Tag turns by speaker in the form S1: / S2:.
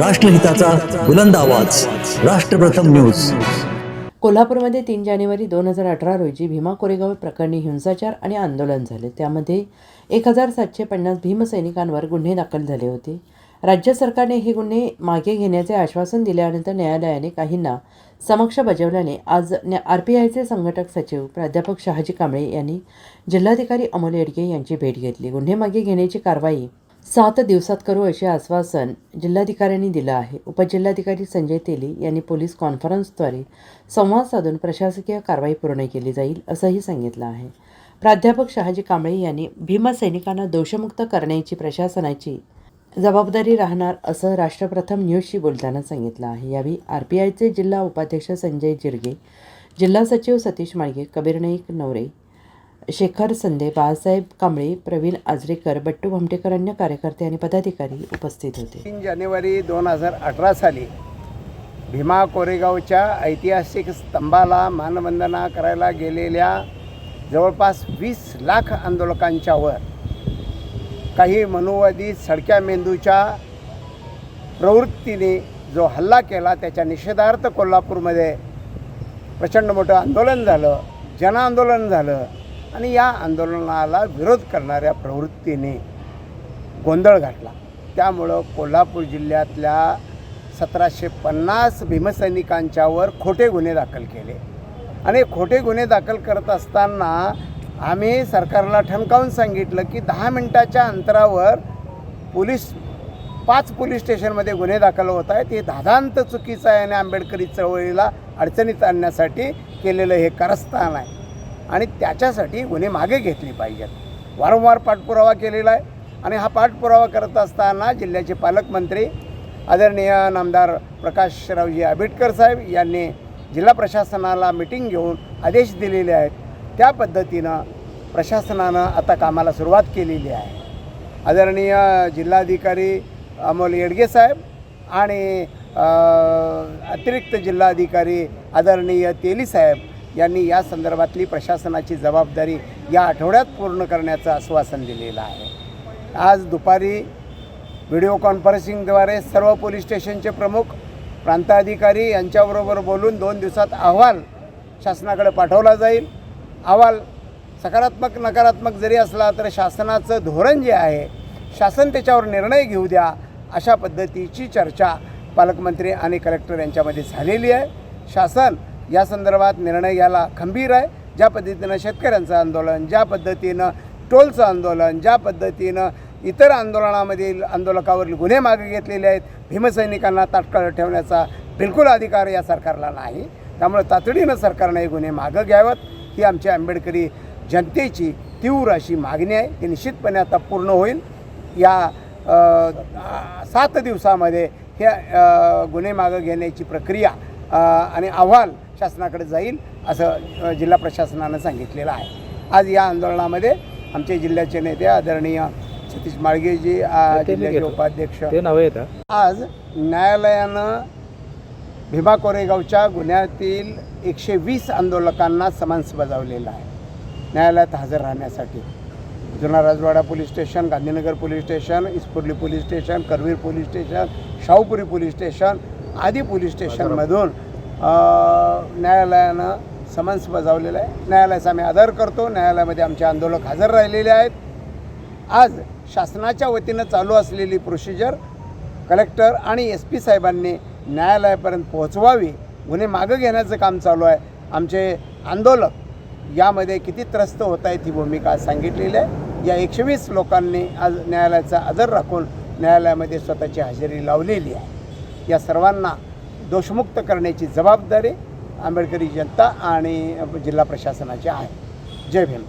S1: राष्ट्रहिताचा बुलंद आवाज. राष्ट्रप्रथम न्यूज.
S2: कोल्हापूरमध्ये तीन जानेवारी दोन हजार अठरा रोजी भीमा कोरेगाव प्रकरणी हिंसाचार आणि आंदोलन झाले. त्यामध्ये एक हजार सातशे पन्नास भीमसैनिकांवर गुन्हे दाखल झाले होते. राज्य सरकारने हे गुन्हे मागे घेण्याचे आश्वासन दिल्यानंतर न्यायालयाने काहींना समक्ष बजावल्याने आज आर पी आयचे संघटक सचिव प्राध्यापक शहाजी कांबळे यांनी जिल्हाधिकारी अमोल येडगे यांची भेट घेतली. गुन्हे मागे घेण्याची कारवाई सात दिवसात करू असे आश्वासन जिल्हाधिकाऱ्यांनी दिलं आहे. उपजिल्हाधिकारी संजय तेली यांनी पोलीस कॉन्फरन्सद्वारे संवाद साधून प्रशासकीय कारवाई पूर्ण केली जाईल असंही सांगितलं आहे. प्राध्यापक शहाजी कांबळे यांनी भीमसैनिकांना दोषमुक्त करण्याची प्रशासनाची जबाबदारी राहणार असं राष्ट्रप्रथम न्यूजशी बोलताना सांगितलं आहे. यावेळी आर पी आयचे जिल्हा उपाध्यक्ष संजय जिरगे जिल्हा सचिव सतीश माळगे कबीर नाईक नवरे शेखर संदे बाळासाहेब कांबळे प्रवीण आजरेकर बट्टू भमटेकर अन्य कार्यकर्ते आणि पदाधिकारी उपस्थित होते.
S3: तीन जानेवारी दोन हजार अठरा साली भीमा कोरेगावच्या ऐतिहासिक स्तंभाला मानवंदना करायला गेलेल्या जवळपास वीस लाख आंदोलकांच्यावर काही मनुवादी सडक्या मेंदूच्या प्रवृत्तीने जो हल्ला केला त्याच्या निषेधार्थ कोल्हापूरमध्ये प्रचंड मोठं आंदोलन झालं जनआंदोलन झालं. आणि या आंदोलनाला विरोध करणाऱ्या प्रवृत्तीने गोंधळ घातला. त्यामुळं कोल्हापूर जिल्ह्यातल्या सतराशे पन्नास भीमसैनिकांच्यावर खोटे गुन्हे दाखल केले. आणि खोटे गुन्हे दाखल करत असताना आम्ही सरकारला ठणकावून सांगितलं की दहा मिनटाच्या अंतरावर पोलीस पाच पोलीस स्टेशनमध्ये गुन्हे दाखल होत आहेत. हे धादांत चुकीचं आहे आणि आंबेडकरी चळवळीला अडचणीत आणण्यासाठी केलेलं हे कारस्थान आहे. आणि त्याच्यासाठी गुन्हे मागे घेतले पाहिजेत. वारंवार पाठपुरावा केलेला आहे आणि हा पाठपुरावा करत असताना जिल्ह्याचे पालकमंत्री आदरणीय नामदार प्रकाशरावजी आंबेडकर साहेब यांनी जिल्हा प्रशासनाला मिटिंग घेऊन आदेश दिलेले आहेत. त्या पद्धतीनं प्रशासनानं आता कामाला सुरुवात केलेली आहे. आदरणीय जिल्हाधिकारी अमोल येडगे साहेब आणि अतिरिक्त जिल्हाधिकारी आदरणीय तेली साहेब यांनी या संदर्भातली प्रशासनाची जबाबदारी या आठवड्यात पूर्ण करण्याचं आश्वासन दिलेलं आहे. आज दुपारी व्हिडिओ कॉन्फरन्सिंगद्वारे सर्व पोलीस स्टेशनचे प्रमुख प्रांताधिकारी यांच्याबरोबर बोलून दोन दिवसात अहवाल शासनाकडे पाठवला जाईल. अहवाल सकारात्मक नकारात्मक जरी असला तर शासनाचं धोरण जे आहे शासन त्याच्यावर निर्णय घेऊ द्या अशा पद्धतीची चर्चा पालकमंत्री आणि कलेक्टर यांच्यामध्ये झालेली आहे. शासन या संदर्भात निर्णय घ्यायला खंबीर आहे. ज्या पद्धतीनं शेतकऱ्यांचं आंदोलन ज्या पद्धतीनं टोलचं आंदोलन ज्या पद्धतीनं इतर आंदोलनामधील आंदोलकावरील गुन्हे मागे घेतलेले आहेत भीमसैनिकांना तात्काळ ठेवण्याचा बिलकुल अधिकार या सरकारला नाही. त्यामुळे तातडीनं सरकारनं हे गुन्हे मागं घ्यावेत. ही आमची आंबेडकरी जनतेची तीव्र अशी मागणी आहे. ती निश्चितपणे आता पूर्ण होईल. या सात दिवसामध्ये हे गुन्हे मागं घेण्याची प्रक्रिया आणि अहवाल शासनाकडे जाईल असं जिल्हा प्रशासनानं सांगितलेलं आहे. आज या आंदोलनामध्ये आमचे जिल्ह्याचे नेते आदरणीय सतीश माळगेजी जिल्ह्याचे उपाध्यक्ष. आज न्यायालयानं भीमा कोरेगावच्या गुन्ह्यातील एकशे वीस आंदोलकांना समन्स बजावलेलं आहे. न्यायालयात हजर राहण्यासाठी. जुना Rajwada police station Gandhinagar police station Ispurli police station Karveer police station Shahupuri police station आदी पोलीस स्टेशनमधून न्यायालयानं समन्स बजावलेलं आहे. न्यायालयाचा आम्ही आदर करतो. न्यायालयामध्ये आमचे आंदोलक हजर राहिलेले आहेत. आज शासनाच्या वतीनं चालू असलेली प्रोसिजर कलेक्टर आणि एस पी साहेबांनी न्यायालयापर्यंत पोहोचवावी गुन्हे मागं घेण्याचं काम चालू आहे. आमचे आंदोलक यामध्ये किती त्रस्त होत आहेत ही भूमिका सांगितलेली आहे. या एकशे वीस लोकांनी आज न्यायालयाचा आदर राखून न्यायालयामध्ये स्वतःची हजेरी लावलेली आहे. या सर्वांना दोषमुक्त करण्याची जबाबदारी आंबेडकरी जनता आणि जिल्हा प्रशासनाची आहे. जय भीम.